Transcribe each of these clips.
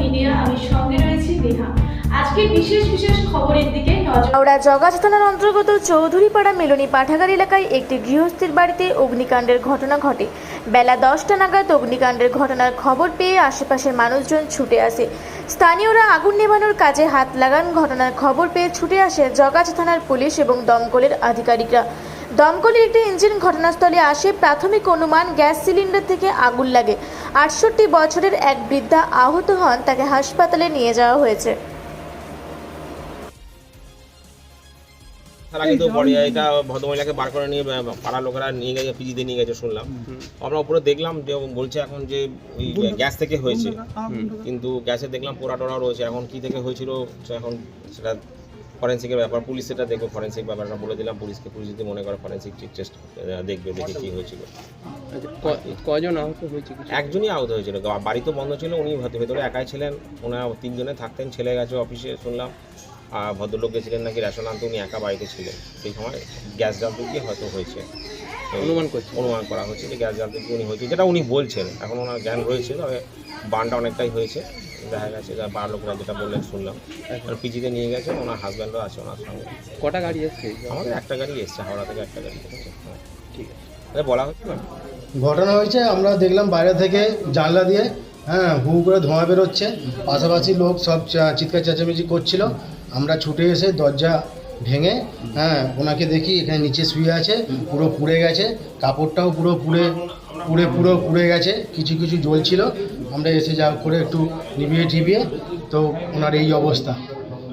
Media, আমি সঙ্গে রয়েছি নেহা। আজকে বিশেষ বিশেষ খবরের দিকে হাওড়া জগাছ থানার অন্তর্গত চৌধুরীপাড়া মেলনী পাঠাগার এলাকায় একটি গৃহস্থের বাড়িতে অগ্নিকাণ্ডের ঘটনা ঘটে। বেলা দশটা নাগাদ অগ্নিকাণ্ডের ঘটনার খবর পেয়ে আশেপাশের মানুষজন ছুটে আসে। স্থানীয়রা আগুন নেভানোর কাজে হাত লাগান ঘটনার খবর পেয়ে ছুটে আসে জগাছ থানার পুলিশ এবং দমকলের আধিকারিকরা। দমকলের একটি ইঞ্জিন ঘটনাস্থলে আসে প্রাথমিক অনুমান গ্যাস সিলিন্ডার থেকে আগুন লাগে। আটষট্টি বছরের এক বৃদ্ধা আহত হন তাকে হাসপাতালে নিয়ে যাওয়া হয়েছে। তারা কিন্তু বড় এটা ভদ্রমহিলাকে বার করে নিয়ে পাড়ার লোকেরা নিয়ে গেছে পিজিতে নিয়ে গেছে শুনলাম। আমরা উপরে দেখলাম যে বলছে এখন যে ওই গ্যাস থেকে হয়েছে। কিন্তু গ্যাসে দেখলাম পোড়া টোড়া রয়েছে এখন কি থেকে হয়েছিল সে এখন সেটা ফরেন্সিকের ব্যাপার পুলিশ সেটা দেখবে ফরেন্সিক ব্যাপারটা বলে দিলাম পুলিশকে পুলিশ যদি মনে করে ফরেন্সিক টেস্ট দেখবে দেখে কী হয়েছিল। আচ্ছা, কজন আহত হয়েছে কিছু? একজনই আহত হয়েছিল। বাড়ি তো বন্ধ ছিল উনি ভেতরে ভেতরে একাই ছিলেন ওনারা তিনজনে থাকতেন ছেলে গেছে অফিসে শুনলাম। আর ভদ্রলোক গেছিলেন নাকি রেশন আনতে উনি একা বাড়িতে ছিলেন। সেই সময় গ্যাস জ্বালতে গিয়ে হয়তো হয়েছে। অনুমান করছে। অনুমান করা হচ্ছে যে গ্যাস জ্বালতে গিয়ে উনি হয়েছে যেটা উনি বলছেন। এখন ওনার জ্ঞান রয়েছে তবে বানটা অনেকটাই হয়েছে। দেখা গেছে যে বার লোকরা যেটা বললেন শুনলাম। আর পিজিতে নিয়ে গেছে ওনার হাজব্যান্ডও আছে ওনার সঙ্গে। কটা গাড়ি এসছে? আমাদের একটা গাড়ি এসছে হাওড়া থেকে একটা গাড়ি হ্যাঁ। ঠিক আছে। আরে বলা হচ্ছে ঘটনা হয়েছে আমরা দেখলাম বাইরে থেকে জানলা দিয়ে হ্যাঁ হু করে ধোঁয়া বেরোচ্ছে। পাশাপাশি লোক সব চিৎকার চেঁচামেচি করছিল। আমরা ছুটে এসে দরজা ভেঙে হ্যাঁ ওনাকে দেখি এখানে নিচে শুয়ে আছে পুরো পুড়ে গেছে। কাপড়টাও পুরো পুড়ে পুড়ে পুরো পুড়ে গেছে কিছু কিছু জ্বলছিল। আমরা এসে যা করে একটু নিভিয়ে টিভিয়ে তো ওনার এই অবস্থা।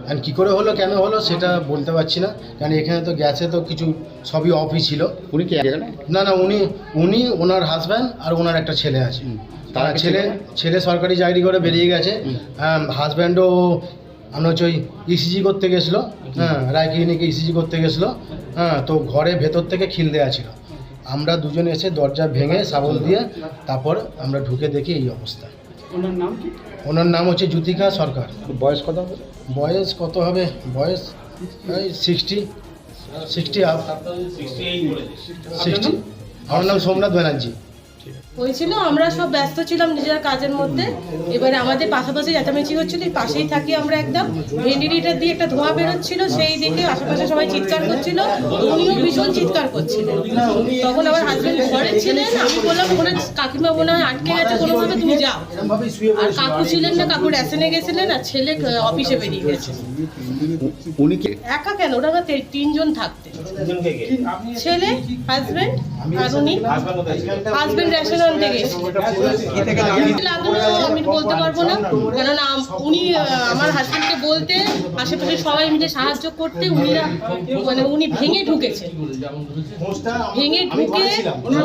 আর কী করে হলো কেন হলো সেটা বলতে পারছি না। কারণ এখানে তো গ্যাসে তো কিছু সবই অফই ছিল। উনি কি না না উনি উনি ওনার হাজব্যান্ড আর ওনার একটা ছেলে আছে। তার ছেলে ছেলে? সরকারি চাকরি করে বেরিয়ে গেছে। হাজব্যান্ডও আমরা হচ্ছে ওই ইসিজি করতে গেছিল। হ্যাঁ রায় ক্লিনিকে ইসিজি করতে গেছিল। হ্যাঁ তো ঘরে ভেতর থেকে খিল দেওয়া ছিল। আমরা দুজন এসে দরজা ভেঙে সাবল দিয়ে তারপর আমরা ঢুকে দেখি এই অবস্থা। ওনার নাম হচ্ছে জ্যোতিকা সরকার। বয়স কত হবে? বয়স কত হবে? বয়স এই সিক্সটি সিক্সটি আপ সিক্সটি আমার নাম সোমনাথ ব্যানার্জি। হয়েছিল আমরা সব ব্যস্ত ছিলাম নিজের কাজের মধ্যে। এবারে আমাদের পাশাপাশি চেঁচামেচি হচ্ছিল পাশেই থাকি আমরা একদম। ভেন্টিলেটার দিয়ে একটা ধোঁয়া বেরোচ্ছিল সেই দেখে আশেপাশে সবাই চিৎকার করছিল উনিও ভীষণ চিৎকার করছিলেন তখন আমার হাজবেন্ড ঘরে ছিলেন আমি বললাম ওখানে কাকিমা মনে হয় আটকে গেছে কোনোভাবে তুমি যাও। আর কাকু ছিলেন না কাকু রেশনে গেছিলেন আর ছেলে অফিসে বেরিয়ে গেছে। উনি কি? একা কেন? ওরা না তিনজন কে? ছেলে হাজবেন্ড আর উনি। হাজব্যান্ড রেশন লাগল আমি বলতে পারব না। কেননা উনি আমার হাজবেন্ডকে বলতে আশেপাশে সবাই মিলে সাহায্য করতে উনিরা মানে উনি ভেঙে ঢুকেছে। ভেঙে ঢুকে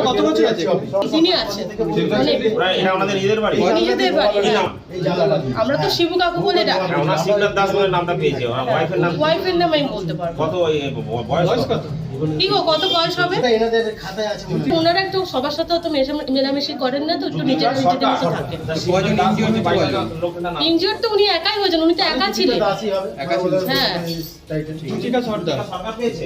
কত বছর আছে? তিনি আছেন। মানে নিজেদের বাড়ি। বাড়ি হ্যাঁ। আমরা তো শিবু কাকু বলে ডাকি। হ্যাঁ, ওনার শিবনাথ দাস বলে নামটা পেয়েছে। ওয়াইফের নাম ওয়াইফের নাম আমি বলতে পারব কত? বয়স কত? কি গো কত বয়স হবে এনাদের খাতায় আছে মনে হয়। ওনারা একটু সবার সাথে অত মেলামেশি করেন না তো একটু নিজের নিজেদের মতো থাকেন ইনজিওর তো উনি একাই হয়েছেন উনি তো একা ছিলেন হ্যাঁ টাইটেল। সরকার পেয়েছে